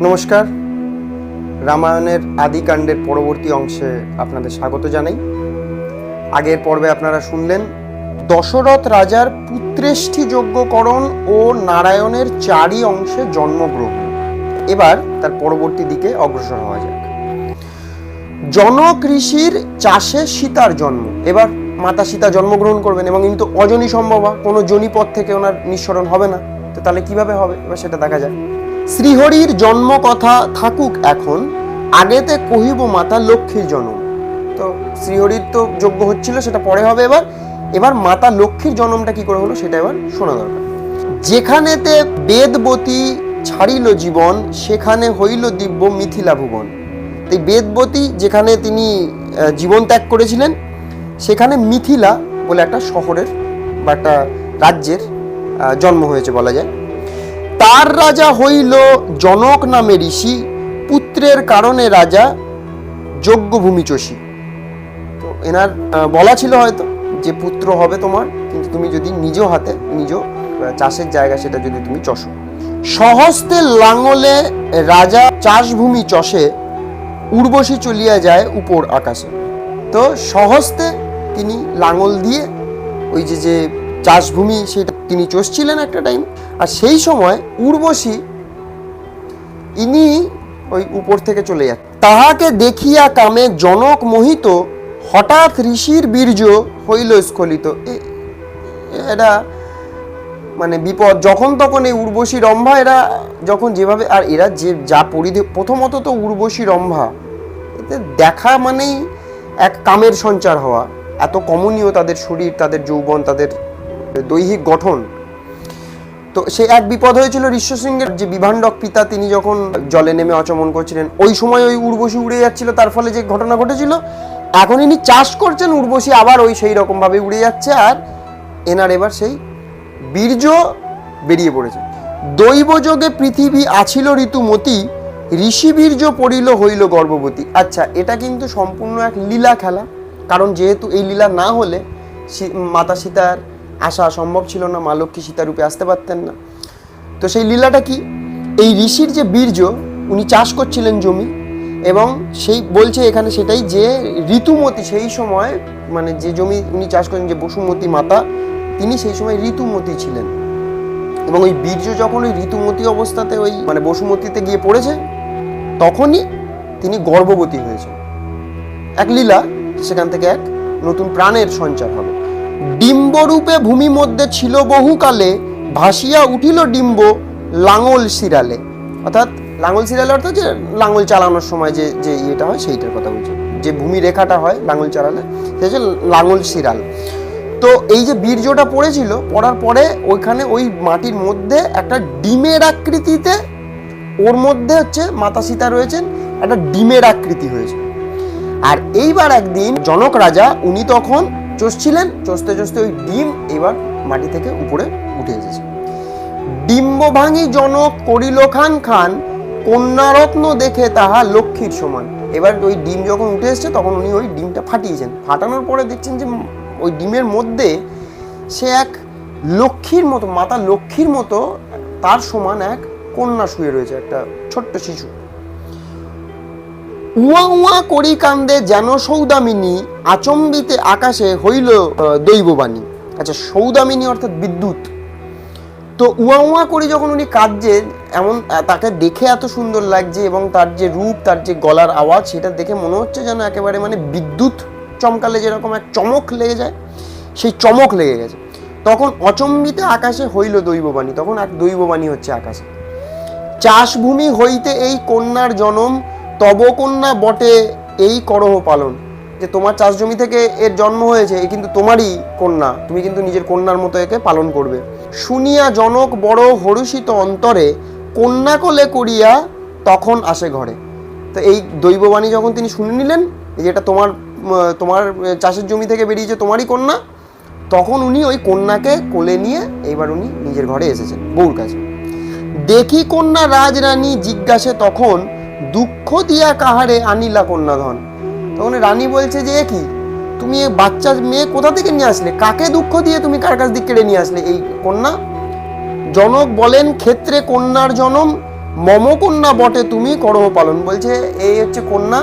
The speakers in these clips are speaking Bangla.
নমস্কার। রামায়ণের আদিকাণ্ডের পরবর্তী অংশে আপনাদের স্বাগত জানাই। আগের পর্বে আপনারা শুনলেন, দশরথ রাজার পুত্রেষ্ঠী যজ্ঞকরণ ও নারায়ণের চারি অংশে জন্মগ্রহণ। এবার তার পরবর্তী দিকে অগ্রসর হওয়া যাক। জনক ঋষির চাষে সীতার জন্ম। এবার মাতা সীতা জন্মগ্রহণ করবেন এবং কিন্তু অজনী সম্ভব, কোনো জনিপথ থেকে ওনার নিঃসরণ হবে না। তো তাহলে কীভাবে হবে? এবার সেটা দেখা যায় শ্রীহরির জন্ম কথা থাকুক এখন, আগেতে কহিব মাতা লক্ষ্মীর জন্ম। তো শ্রীহরির তো যোগ্য হচ্ছিল, সেটা পরে হবে এবার। এবার মাতা লক্ষ্মীর জন্মটা কি করে হলো, সেটা এবার শোনা দরকার। যেখানেতে বেদবতী ছাড়িল জীবন, সেখানে হইল দিব্য মিথিলা ভুবন। এই বেদবতী যেখানে তিনি জীবন ত্যাগ করেছিলেন, সেখানে মিথিলা বলে একটা শহরের বা একটা রাজ্যের জন্ম হয়েছে বলা যায়। তার রাজা হইল জনক নামে ঋষি, পুত্রের কারণে রাজা যজ্ঞভূমি চষী। তো এনার বলা ছিল হয়তো যে পুত্র হবে তোমার, কিন্তু তুমি যদি নিজ হাতে নিজ চাষের জায়গা সেটা যদি তুমি চষো। সহস্তে লাঙলে রাজা চাষভূমি চষে, উর্বশী চলিয়া যায় উপর আকাশে। তো সহস্তে তিনি লাঙল দিয়ে ওই যে যে চাষভূমি সেটা তিনি চষছিলেন একটা টাইম আর সেই সময় উর্বশী ইনি ওই উপর থেকে চলে যান। তাহাকে দেখিয়া কামে জনক মোহিত হঠাৎ ঋষির বীর্য হইল স্খলিত। এটা মানে বিপদ, যখন তখন এই উর্বশী রম্ভা, এরা যখন যেভাবে, আর এরা যে যা পরিধি, প্রথমত তো উর্বশী রম্ভা, এতে দেখা মানেই এক কামের সঞ্চার হওয়া। এত কমনীয় তাদের শরীর, তাদের যৌবন, তাদের দৈহিক গঠন। তো সে এক বিপদ হয়েছিল ঋষ্য সিংহের। যে বিভাণ্ডক পিতা তিনি যখন জলে নেমে অচমন করছিলেন, ওই সময় ওই উর্বশী উড়ে যাচ্ছিল, তার ফলে যে ঘটনা ঘটেছিল, এখন ইনি চাষ করছেন উর্বশী, আবার ওই সেই রকমভাবে উড়ে যাচ্ছে, আর এনার এবার সেই বীর্য বেরিয়ে পড়েছে। দৈবযোগে পৃথিবী আছিল ঋতুমতি, ঋষি বীর্য পড়িল হইল গর্ভবতী। আচ্ছা এটা কিন্তু সম্পূর্ণ এক লীলা খেলা, কারণ যেহেতু এই লীলা না হলে মাতা সীতার আসা সম্ভব ছিল না, মা লক্ষ্মী সীতারূপে আসতে পারতেন না। তো সেই লীলাটা কি? এই ঋষির যে বীর্য, উনি চাষ করছিলেন জমি, এবং সেই বলছে এখানে সেটাই যে ঋতুমতি সেই সময় মানে যে জমি উনি চাষ করেন, যে বসুমতী মাতা, তিনি সেই সময় ঋতুমতি ছিলেন। এবং ওই বীর্য যখন ওই ঋতুমতি অবস্থাতে ওই মানে বসুমতিতে গিয়ে পড়েছে, তখনই তিনি গর্ভবতী হয়েছেন। এক লীলা, সেখান থেকে এক নতুন প্রাণের সঞ্চার হবে। ডিম্বরূপে ভূমি মধ্যে ছিল বহুকালে, ভাসিয়া উঠিল ডিম্ব লাঙল শিরালে। অর্থাৎ লাঙল শিরালে অর্থাৎ যে লাঙল চালানোর সময় যে যে ইয়েটা হয় সেইটার কথা বলছি। যে ভূমি রেখাটা হয় লাঙল চালালে সেটা হচ্ছে লাঙল শিরাল। তো এই যে বীর্যটা পড়েছিল, পড়ার পরে ওইখানে ওই মাটির মধ্যে একটা ডিমের আকৃতিতে, ওর মধ্যে হচ্ছে মাতা সীতা রয়েছেন, একটা ডিমের আকৃতি হয়েছে। আর এইবার একদিন জনক রাজা, উনি তখন চষছিলেন চষতে চষতে ওই ডিম এবার মাটি থেকে উপরে উঠে এসেছে। ডিম্ব ভাঙি জনক করিল খান খান, কন্যারত্ন দেখে তাহা লক্ষ্মীর সমান। এবার ওই ডিম যখন উঠে এসছে, তখন উনি ওই ডিমটা ফাটিয়েছেন। ফাটানোর পরে দেখছেন যে ওই ডিমের মধ্যে সে এক লক্ষ্মীর মতো, মাতা লক্ষ্মীর মতো তার সমান এক কন্যা শুয়ে রয়েছে, একটা ছোট্ট শিশু। উয়া উয়া করি কান্দে যেন সৌদামিনী আচম্বিতে আকাশে হইল দৈববাণী। আচ্ছা সৌদামিনী অর্থাৎ বিদ্যুৎ। তো উয়া উয়া করে যখন উনি কাঁদছেন এমন তাকে দেখে এত সুন্দর লাগছে এবং তার যে রূপ, তার যে গলার আওয়াজ, সেটা দেখে মনে হচ্ছে যেন একেবারে মানে বিদ্যুৎ চমকালে যেরকম এক চমক লেগে যায়, সেই চমক লেগে গেছে। তখন অচম্বিতে আকাশে হইল দৈববাণী, তখন এক দৈববাণী হচ্ছে আকাশে। চাষভূমি হইতে এই কন্যার জনম তব কন্যা বটে এই করহ পালন, যে তোমার চাষ জমি থেকে এর জন্ম হয়েছে, এ কিন্তু তোমারই কন্যা, তুমি কিন্তু নিজের কন্যার মতো একে পালন করবে। শুনিয়া জনক বড় হরুষিত অন্তরে কন্যা কোলে করিয়া তখন আসে ঘরে। তো এই দৈববাণী যখন তিনি শুনে নিলেন, এই যেটা তোমার তোমার চাষের জমি থেকে বেরিয়েছে তোমারই কন্যা, তখন উনি ওই কন্যাকে কোলে নিয়ে এইবার উনি নিজের ঘরে এসেছেন, বউর কাছে। দেখি কন্যা রাজরানী জিজ্ঞাসে তখন দুঃখ দিয়া কাহারে আনিলা কন্যাধন। তখন রানী বলছে যে কি? তুমি এই বাচ্চা মেয়ে কোথা থেকে নিয়ে আসলে? কাকে দুঃখ দিয়ে তুমি কার কাছ দিক কেড়ে নিয়ে আসলে এই কন্যা? জনক বলেন, ক্ষেত্রে কন্যার জনম, মম কন্যা বটে, তুমি কর্ম পালন। বলছে, এই হচ্ছে কন্যা,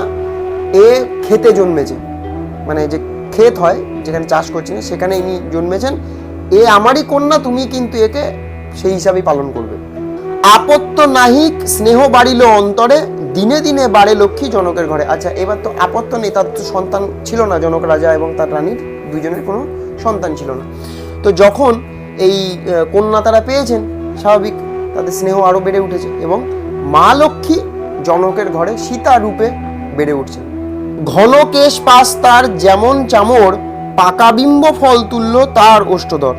এ খেতে জন্মেছে। মানে যে ক্ষেত হয়, যেখানে চাষ করছেন সেখানে ইনি জন্মেছেন। এ আমারই কন্যা, তুমি কিন্তু একে সেই হিসাবেই পালন করবে। আপত্ত নাহিক, স্নেহ বাড়িল অন্তরে দিনে দিনে বাড়ে লক্ষ্মী জনকের ঘরে। আচ্ছা এবার তো আপত্ত নেই, তার তো সন্তান ছিল না, জনক রাজা এবং তার রানীর দুজনের কোনো সন্তান ছিল না। তো যখন এই কন্যা তারা পেয়েছেন, স্বাভাবিক তাদের স্নেহ আরও বেড়ে উঠেছে এবং মা লক্ষ্মী জনকের ঘরে সীতা রূপে বেড়ে উঠছে। ঘন কেশ পাশ তার যেমন চামর, পাকা বিম্ব ফল তুল্য তার ওষ্ঠদর।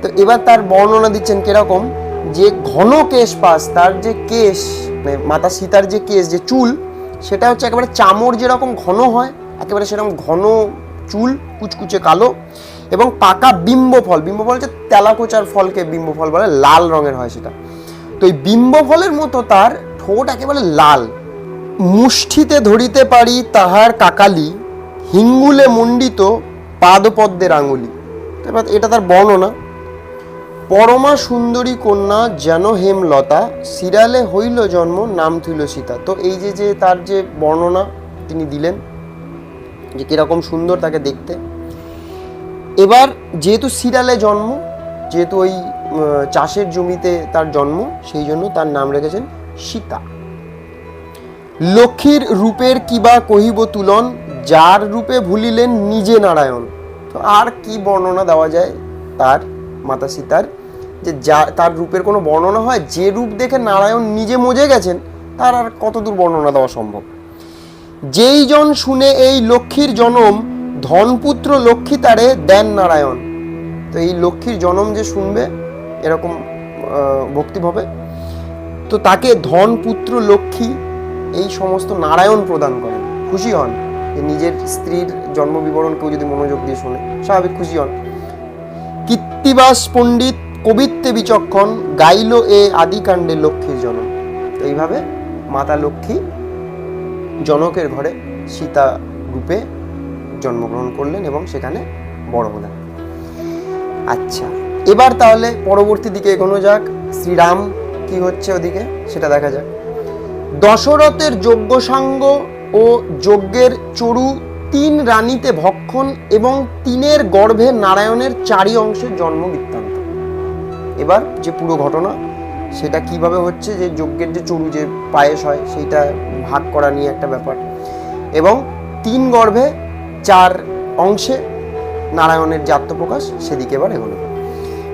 তো এবার তার বর্ণনা দিচ্ছেন কীরকম, যে ঘন কেশ পাশ তার যে কেশ মাতা সীতার যে কেস, যে চুল, সেটা হচ্ছে একেবারে চামড় যেরকম ঘন হয়, একেবারে সেরকম ঘন চুল, কুচকুচে কালো এবং পাকা বিম্ব ফল। বিম্ব ফল হচ্ছে তেলাকোচার ফলকে বিম্ব ফল বলে, লাল রঙের হয় সেটা। তো এই বিম্ব ফলের মতো তার ঠোঁট একেবারে লাল। মুষ্টিতে ধরিতে পারি তাহার কাকালি, হিঙ্গুলে মণ্ডিত পাদপদ্মের আঙুলি। এটা তার বর্ণনা। পরমা সুন্দরী কন্যা যেন হেমলতা সিরালে হইল জন্ম, নাম থইল সীতা। তো এই যে যে তার যে বর্ণনা তিনি দিলেন, যে কীরকম সুন্দর তাকে দেখতে। এবার যেহেতু সিরালে জন্ম, যেহেতু ওই চাষের জমিতে তার জন্ম, সেই জন্য তার নাম রেখেছেন সীতা। লক্ষ্মীর রূপের কিবা কহিব তুলন, যার রূপে ভুলিলেন নিজে নারায়ণ। তো আর কি বর্ণনা দেওয়া যায় তার? মাতা সীতার, যে যা, তার রূপের কোনো বর্ণনা হয়, যে রূপ দেখে নারায়ণ নিজে মজে গেছেন, তার আর কতদূর বর্ণনা দেওয়া সম্ভব? যেই জন শুনে এই লক্ষ্মীর জনম, ধনপুত্র লক্ষ্মী তারে দেন নারায়ণ। তো এই লক্ষ্মীর জনম যে শুনবে, এরকম ভক্তিভাবে তো তাকে ধন পুত্র লক্ষ্মী এই সমস্ত নারায়ণ প্রদান করেন। খুশি হন নিজের স্ত্রীর জন্ম বিবরণ কেউ যদি মনোযোগ দিয়ে শোনে, স্বাভাবিক খুশি হন। কীর্তিবাস পণ্ডিত কবিত্বে বিচক্ষণ গাইল এ আদিকাণ্ডে লক্ষ্মীর জনক। এইভাবে মাতা লক্ষ্মী জনকের ঘরে সীতা রূপে জন্মগ্রহণ করলেন এবং সেখানে বড় হলেন। আচ্ছা এবার তাহলে পরবর্তী দিকে এগোনো যাক। শ্রীরাম কি হচ্ছে ওদিকে? সেটা দেখা যাক। দশরথের যজ্ঞসাঙ্গ ও যজ্ঞের চরু তিন রানীতে ভক্ষণ এবং তিনের গর্ভে নারায়ণের চারি অংশের জন্ম বৃত্তান্ত। এবার যে পুরো ঘটনা, সেটা কীভাবে হচ্ছে, যে যজ্ঞের যে চরু যে পায়েস হয়, সেইটা ভাগ করা নিয়ে একটা ব্যাপার। এবং তিন গর্ভে চার অংশে নারায়ণের যে আত্মপ্রকাশ সেদিকে এবার এগোনো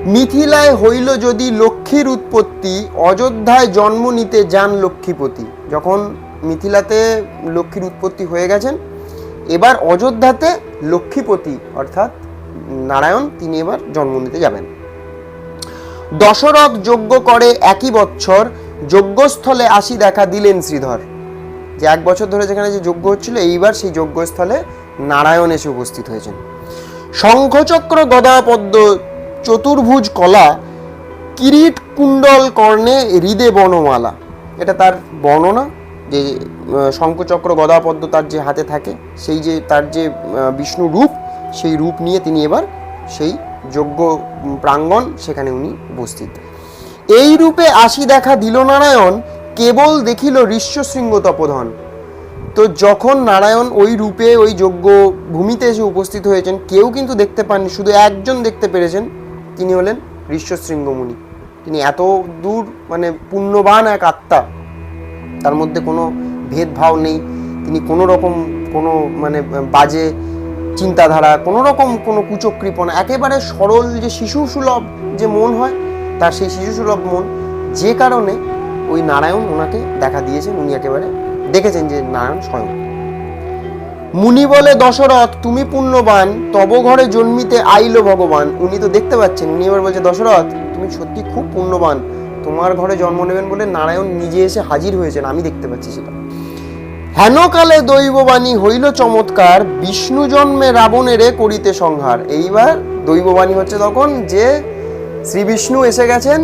মিথিলায় হইল যদি লক্ষ্মীর উৎপত্তি, অযোধ্যায় জন্ম নিতে যান লক্ষ্মীপতি। যখন মিথিলাতে লক্ষ্মীর উৎপত্তি হয়ে গেছেন এবার অযোধ্যাতে লক্ষ্মীপতি অর্থাৎ নারায়ণ, তিনি এবার জন্ম নিতে যাবেন। দশরথ যজ্ঞ করে একই বছর যজ্ঞস্থলে আসি দেখা দিলেন শ্রীধর। যে এক বছর ধরে যেখানে যে যজ্ঞ হচ্ছিল, এইবার সেই যজ্ঞস্থলে নারায়ণ এসে উপস্থিত হয়েছেন। শঙ্খচক্র গদা পদ্ম চতুর্ভুজ কলা কিরিট কুণ্ডল কর্ণে হৃদে বনমালা। এটা তার বর্ণনা। যে শঙ্খচক্র গদা তার যে হাতে থাকে, সেই যে, তার যে বিষ্ণু রূপ, সেই রূপ নিয়ে তিনি এবার সেই যজ্ঞ প্রাঙ্গণ সেখানে উনি উপস্থিত। এই রূপে আসি দেখা দিল নারায়ণ, কেবল দেখিল ঋষ্যশৃঙ্গ তপোধন। তো যখন নারায়ণ ওই রূপে, ওই যজ্ঞ ভূমিতে এসে উপস্থিত হয়েছেন, কেউ কিন্তু দেখতে পাননি, শুধু একজন দেখতে পেরেছেন, তিনি হলেন ঋষ্যশৃঙ্গ মুনি তিনি এত দূর মানে পুণ্যবান এক আত্মা তার মধ্যে কোনো ভেদভাব নেই। তিনি কোনো রকম কোনো মানে বাজে চিন্তাধারা, কোনো রকম কোনো কুচক্রিপনা, একেবারে সরল যে শিশু সুলভ যে মন হয়, তার সেই শিশু সুলভ মন যে কারণে ওই নারায়ণ ওনাকে দেখা দিয়েছেন। উনি একেবারে দেখেছেন যে নারায়ণ স্বয়ং। মুনি বলে, দশরথ, তুমি পুণ্যবান, তব ঘরে জন্মিতে আইলো ভগবান। উনি তো দেখতে পাচ্ছেন। উনি এবার বলছে, দশরথ, তুমি সত্যি খুব পুণ্যবান। তোমার ঘরে জন্ম নেবেন বলে নারায়ণ নিজে এসে হাজির হয়েছেন, আমি দেখতে পাচ্ছি সেটা। হেনকালে দৈববাণী হইল চমৎকার, বিষ্ণু জন্মে রাবণেরে করিতে সংহার। এইবার দৈববাণী হচ্ছে তখন যে শ্রী বিষ্ণু এসে গেছেন,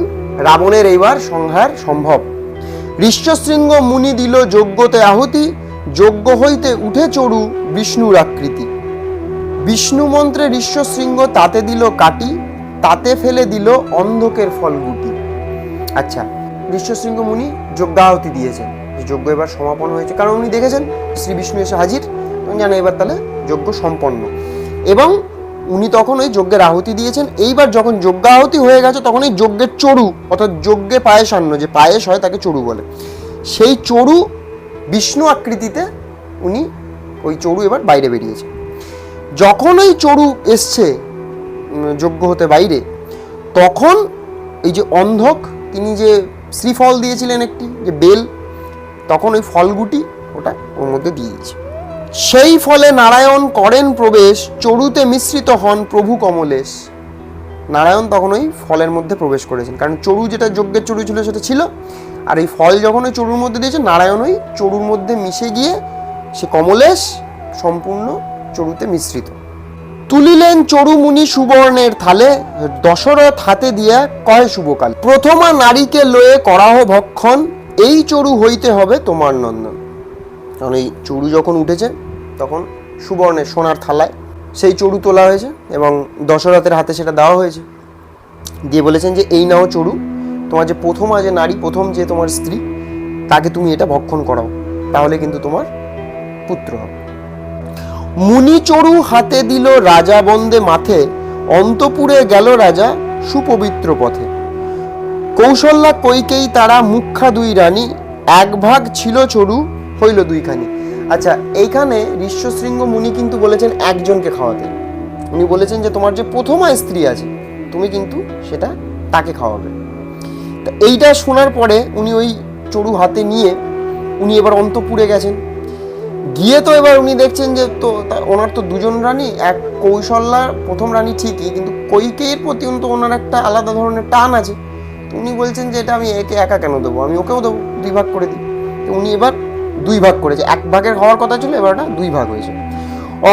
রাবণের এইবার সংহার সম্ভব। ঋষ্যশৃঙ্গ মুনি দিল যজ্ঞতে আহুতি, যজ্ঞ হইতে উঠে চড়ু বিষ্ণুর আকৃতি। বিষ্ণু মন্ত্রে ঋষ্যশৃঙ্গ তাতে দিল কাটি, তাতে ফেলে দিল অন্ধকের ফল গুটি আচ্ছা ঋষ্যশৃঙ্গ মুনি যজ্ঞাহতি দিয়েছেন। যজ্ঞ এবার সমাপন হয়েছে। কারণ উনি দেখেছেন, শ্রী বিষ্ণু এসে হাজির জানেন এবার তাহলে যজ্ঞ সম্পন্ন। এবং উনি তখন ওই যজ্ঞের আহুতি দিয়েছেন। এইবার যখন যজ্ঞাহুতি হয়ে গেছে, তখন এই যজ্ঞের চড়ু অর্থাৎ যজ্ঞে পায়েস পায়েসান্ন, যে পায়েস হয় তাকে চড়ু বলে। সেই চড়ু বিষ্ণু আকৃতিতে উনি ওই চড়ু এবার বাইরে বেরিয়েছে। যখন ওই চড়ু এসছে যজ্ঞ হতে বাইরে, তখন এই যে অন্ধক তিনি যে শ্রীফল দিয়েছিলেন একটি, যে বেল, তখন ওই ফলগুটি ওটা ওর মধ্যে দিয়ে দিয়েছে। সেই ফলে নারায়ণ করেন প্রবেশ চড়ুতে মিশ্রিত হন প্রভু কমলেশ। নারায়ণ তখন ওই ফলের মধ্যে প্রবেশ করেছেন, কারণ চড়ু যেটা যজ্ঞের চড়ু ছিল সেটা ছিল, আর এই ফল যখন ওই চড়ুর মধ্যে দিয়েছে, নারায়ণ ওই চড়ুর মধ্যে মিশে গিয়ে সে কমলেশ সম্পূর্ণ চড়ুতে মিশ্রিত। তুলিলেন চড়ু মুনি সুবর্ণের থালে, দশরথ হাতে দিয়া কয় শুভকাল? প্রথমা নারীকে লয়ে করাহ ভক্ষণ, এই চড়ু হইতে হবে তোমার নন্দন। কারণ এই চড়ু যখন উঠেছে, তখন সুবর্ণের সোনার থালায় সেই চড়ু তোলা হয়েছে এবং দশরথের হাতে সেটা দেওয়া হয়েছে। দিয়ে বলেছেন যে, এই নাও চড়ু, তোমার যে প্রথম যে নারী, প্রথম যে তোমার স্ত্রী, তাকে তুমি এটা ভক্ষণ করাও, তাহলে কিন্তু তোমার পুত্র হবে। মুনি চড়ু হাতে দিল রাজা বন্দে মাথে, অন্তপুরে গেল রাজা সুপবিত্র পথে। কৌশল্যা কইকেই তারা মুখ্যা দুই রানী এক ভাগ ছিল চড়ু হইল দুইখানি। আচ্ছা এইখানে ঋষ্যশৃঙ্গ মুনি কিন্তু বলেছেন একজনকে খাওয়াতে। উনি বলেছেন যে তোমার যে প্রথমা স্ত্রী আছে, তুমি কিন্তু সেটা তাকে খাওয়াবে। এইটা শোনার পরে উনি ওই চড়ু হাতে নিয়ে উনি এবার অন্তপুরে গেছেন। গিয়ে তো এবার উনি দেখছেন যে তো ওনার তো দুজন রানী, এক কৌশল্যার প্রথম রানী ঠিকই, কিন্তু কৈকেয়ীর প্রতি তো ওনার একটা আলাদা ধরনের টান আছে। উনি বলছেন যে এটা আমি একে একা কেন দেবো? আমি ওকেও দেবো, দুই ভাগ করে দিই। তো উনি এবার দুই ভাগ করেছে। এক ভাগের হওয়ার কথা ছিল, এবার ওটা দুই ভাগ হয়েছে।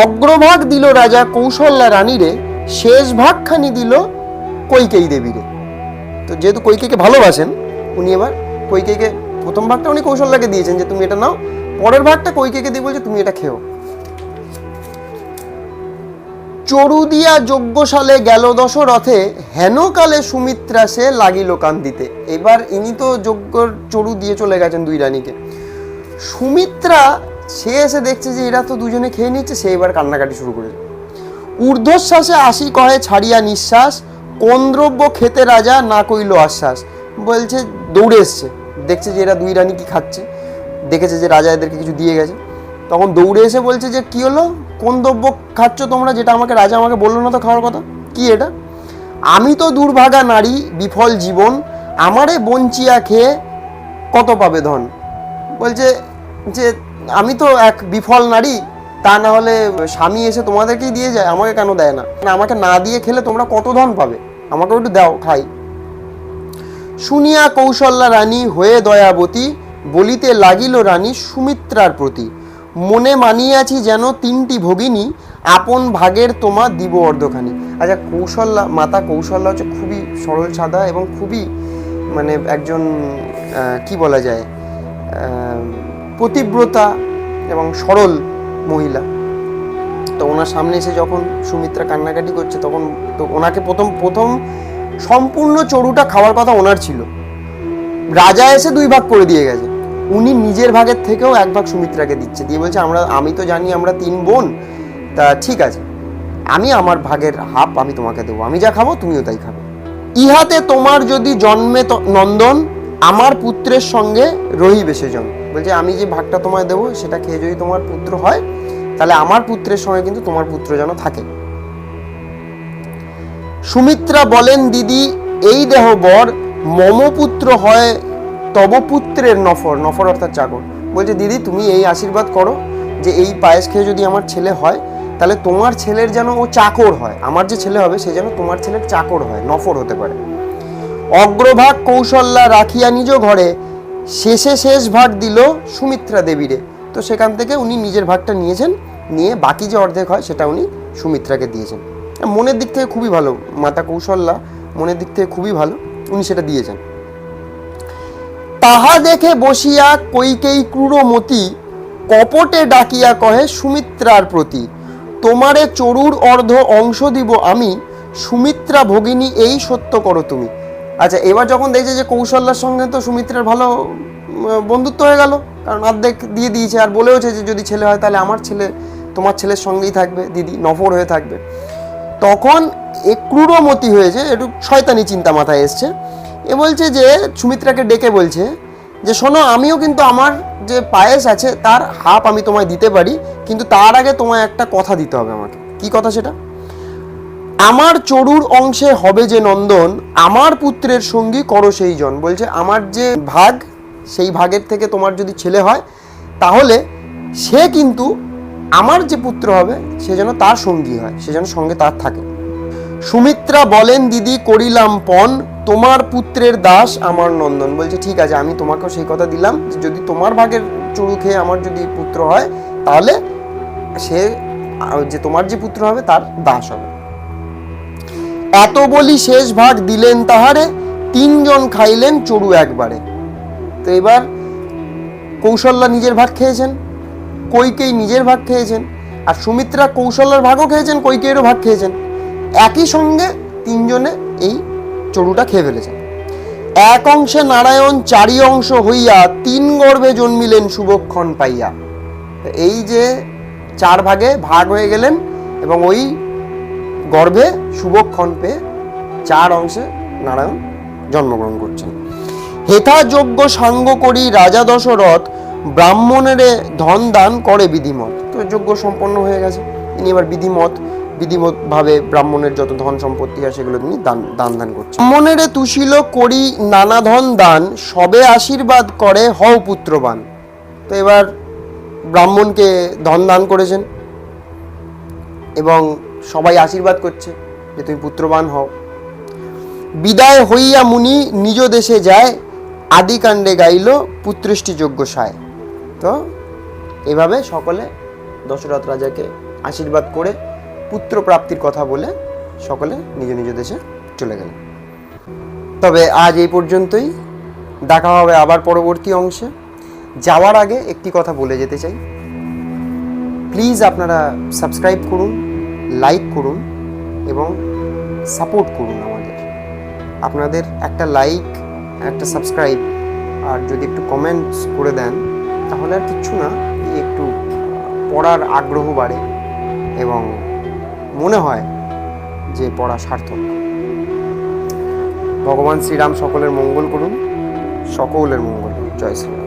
অগ্রভাগ দিল রাজা কৌশল্যা রানীরে, শেষ ভাগখানি দিল কৈকেয়ী দেবীরে। তো যেহেতু কৈকেয়ীকে ভালোবাসেন, উনি এবার কৈকেয়ীকে, প্রথম ভাগটা উনি কৌশল্যাকে দিয়েছেন যে তুমি এটা নাও পরের ভাগটা কৈকেয়ীকে দিয়ে বলছে, তুমি এটা খেও। চড়ুদিয়া যজ্ঞশালে গেল দশরথে হেনকালে সুমিত্রা সে লাগিল কান্দিতে। এবার ইনি তো যজ্ঞর চড়ু দিয়ে চলে গেছেন দুই রানীকে। সুমিত্রা, সে এসে দেখছে যে এরা তো দুজনে খেয়ে নিচ্ছে, সে এবার কান্নাকাটি শুরু করেছে। ঊর্ধ্বশ্বাসে আসি কহে, ছাড়িয়া নিঃশ্বাস কোন দ্রব্য খেতে রাজা না কইল আশ্বাস। বলছে, দৌড়ে এসছে। দেখছে যে এরা দুই রানী কি খাচ্ছে। দেখেছে যে রাজা এদেরকে কিছু দিয়ে গেছে। তখন দৌড়ে এসে বলছে যে, কি হলো? কোন দ্রব্য খাচ্ছ তোমরা যেটা আমাকে রাজা আমাকে বলল না তো খাওয়ার কথা? কি এটা? আমি তো দুর্ভাগা নারী, বিফল জীবন, আমারে বঞ্চিয়া খেয়ে কত পাবে ধন? বলছে যে, আমি তো এক বিফল নারী, তা না হলে স্বামী এসে তোমাদেরকেই দিয়ে যায়, আমাকে কেন দেয় না? আমাকে না দিয়ে খেলে তোমরা কত ধন পাবে? আমাকে একটু দাও, খাই। শুনিয়া কৌশল্যা রানী হয়ে দয়াবতী বলিতে লাগিল রানী সুমিত্রার প্রতি। মনে মানিয়াছি যেন তিনটি ভগিনী আপন ভাগের তোমা দিব অর্ধখানি। আচ্ছা কৌশল্যা মাতা কৌশল্যা হচ্ছে খুবই সরল সাদা এবং খুবই মানে একজন কি বলা যায় আহ, পতিব্রতা এবং সরল মহিলা। তো ওনার সামনে এসে যখন সুমিত্রা কান্নাকাটি করছে তখন তো ওনাকে প্রথম প্রথম সম্পূর্ণ চড়ুটা খাওয়ার কথা ওনার ছিল। রাজা এসে দুই ভাগ করে দিয়ে গেছে। উনি নিজের ভাগের থেকেও এক ভাগ সুমিত্রাকে দিচ্ছে। দিয়ে বলছে, আমরা, আমি তো জানি আমরা তিন বোন, তা ঠিক আছে। আমি আমার ভাগের হাফ, আমি তোমাকে দেবো। আমি যা খাব, তুমিও তাই খাবে। ইহাতে তোমার যদি জন্মে নন্দন, আমার পুত্রের সঙ্গে রহিবে সেজন। বলছে, আমি যে ভাগটা তোমায় দেবো, সেটা খেয়ে যদি তোমার পুত্র হয়, তাহলে আমার পুত্রের সঙ্গে কিন্তু তোমার পুত্র যেন থাকে। সুমিত্রা বলেন, দিদি, এই দেহ বর মম পুত্র হয় তব পুত্রের নফর নফর অর্থাৎ চাকর বলছে, দিদি, তুমি এই আশীর্বাদ করো যে এই পায়েস খেয়ে যদি আমার ছেলে হয়, তাহলে তোমার ছেলের যেন ও চাকর হয়। আমার যে ছেলে হবে, সে যেন তোমার ছেলের চাকর হয়, নফর হতে পারে। অগ্রভাগ কৌশল্যা রাখিয়া নিজ ঘরে শেষে শেষ ভাগ দিল সুমিত্রা দেবীরে। তো সেখান থেকে উনি নিজের ভাগটা নিয়েছেন, নিয়ে বাকি যে অর্ধেক হয়, সেটা উনি সুমিত্রাকে দিয়েছেন। মনের দিক থেকে খুবই ভালো, মাতা কৌশল্যা মনের দিক থেকে খুবই ভালো, উনি সেটা দিয়েছেন। তাহা দেখে বসিয়া কৈকেই ক্রূরমতি কপটে ডাকিয়া কহে, সুমিত্রার প্রতি, তোমারে চরুর অর্ধ অংশ দিব আমি, সুমিত্রা ভগিনী, এই সত্য করো তুমি। আচ্ছা এবার যখন দেখছে যে কৌশল্যার সঙ্গে তো সুমিত্রার ভালো বন্ধুত্ব হয়ে গেল, কারণ অর্ধেক দিয়ে দিয়েছে, আর বলেওছে যে যদি ছেলে হয় তাহলে আমার ছেলে, তোমার ছেলের সঙ্গেই থাকবে, দিদি নফর হয়ে থাকবে। তখন এ ক্রূরমতি হয়েছে একটু শয়তানি চিন্তা মাথায় এসছে। এ বলছে যে, সুমিত্রাকে ডেকে বলছে যে, শোনো, আমিও কিন্তু আমার যে পায়েস আছে, তার হাফ আমি তোমায় দিতে পারি, কিন্তু তার আগে তোমায় একটা কথা দিতে হবে আমাকে। কি কথা সেটা? আমার চড়ুর অংশে হবে যে নন্দন, আমার পুত্রের সঙ্গী করো সেই জন। বলছে, আমার যে ভাগ, সেই ভাগের থেকে তোমার যদি ছেলে হয়, তাহলে সে কিন্তু আমার যে পুত্র হবে, সে যেন তার সঙ্গী হয়, সে যেন সঙ্গে তার থাকে। সুমিত্রা বলেন, দিদি, করিলাম পণ তোমার পুত্রের দাস আমার নন্দন। বলছে, ঠিক আছে, আমি তোমাকেও সেই কথা দিলাম। যদি তোমার ভাগের চড়ু খেয়ে আমার যদি পুত্র হয়, তাহলে সে যে তোমার যে পুত্র হবে, তার দাস হবে। এত বলি শেষ ভাগ দিলেন তাহারে, তিনজন খাইলেন চড়ু একবারে। তো এবার কৌশল্যা নিজের ভাগ খেয়েছেন কৈকেই নিজের ভাগ খেয়েছেন, আর সুমিত্রা কৌশল্যার ভাগও খেয়েছেন, কৈকেয়েরও ভাগ খেয়েছেন। একই সঙ্গে তিনজনে এই চড়ুটা খেয়ে ফেলেছেন। এক অংশে নারায়ণ, চারি অংশ হইয়া তিন গর্ভে জন্মিলেন শুভক্ষণ পাইয়া। এই যে চার ভাগে ভাগ হয়ে গেলেন এবং ওই গর্ভে শুভক্ষণ পেয়ে চার অংশে নারায়ণ জন্মগ্রহণ করছেন। হেথা যজ্ঞ সাঙ্গ করি রাজা দশরথ ব্রাহ্মণের ধন দান করে বিধিমত। তো যজ্ঞ সম্পন্ন হয়ে গেছে। ইনি এবার বিধিমত বিধিমত ভাবে ব্রাহ্মণের যত ধন সম্পত্তি হয় সেগুলো তিনি দান দান দান করছেন। ব্রাহ্মণের তুশিল করি নানা ধন দান, সবে আশীর্বাদ করে হও পুত্রবান। তো এবার ব্রাহ্মণকে ধন দান করেছেন এবং সবাই আশীর্বাদ করছে যে তুমি পুত্রবান হও। বিদায় হইয়া মুনি নিজ দেশে যায়, আদিকাণ্ডে গাইল পুত্রেষ্টি যজ্ঞ সায় তো এভাবে সকলে দশরথ রাজাকে আশীর্বাদ করে পুত্র প্রাপ্তির কথা বলে সকলে নিজ নিজ দেশে চলে গেল। তবে আজ এই পর্যন্তই। দেখা হবে আবার পরবর্তী অংশে। যাওয়ার আগে একটি কথা বলে যেতে চাই। প্লিজ আপনারা সাবস্ক্রাইব করুন, লাইক করুন এবং সাপোর্ট করুন আমাদের। আপনাদের একটা লাইক, একটা সাবস্ক্রাইব আর যদি একটু কমেন্টস করে দেন, তাহলে আর কিচ্ছু না, একটু পড়ার আগ্রহ বাড়ে এবং মনে হয় যে পড়া সার্থক। ভগবান শ্রীরাম সকলের মঙ্গল করুন সকলের মঙ্গল। জয় শ্রীরাম।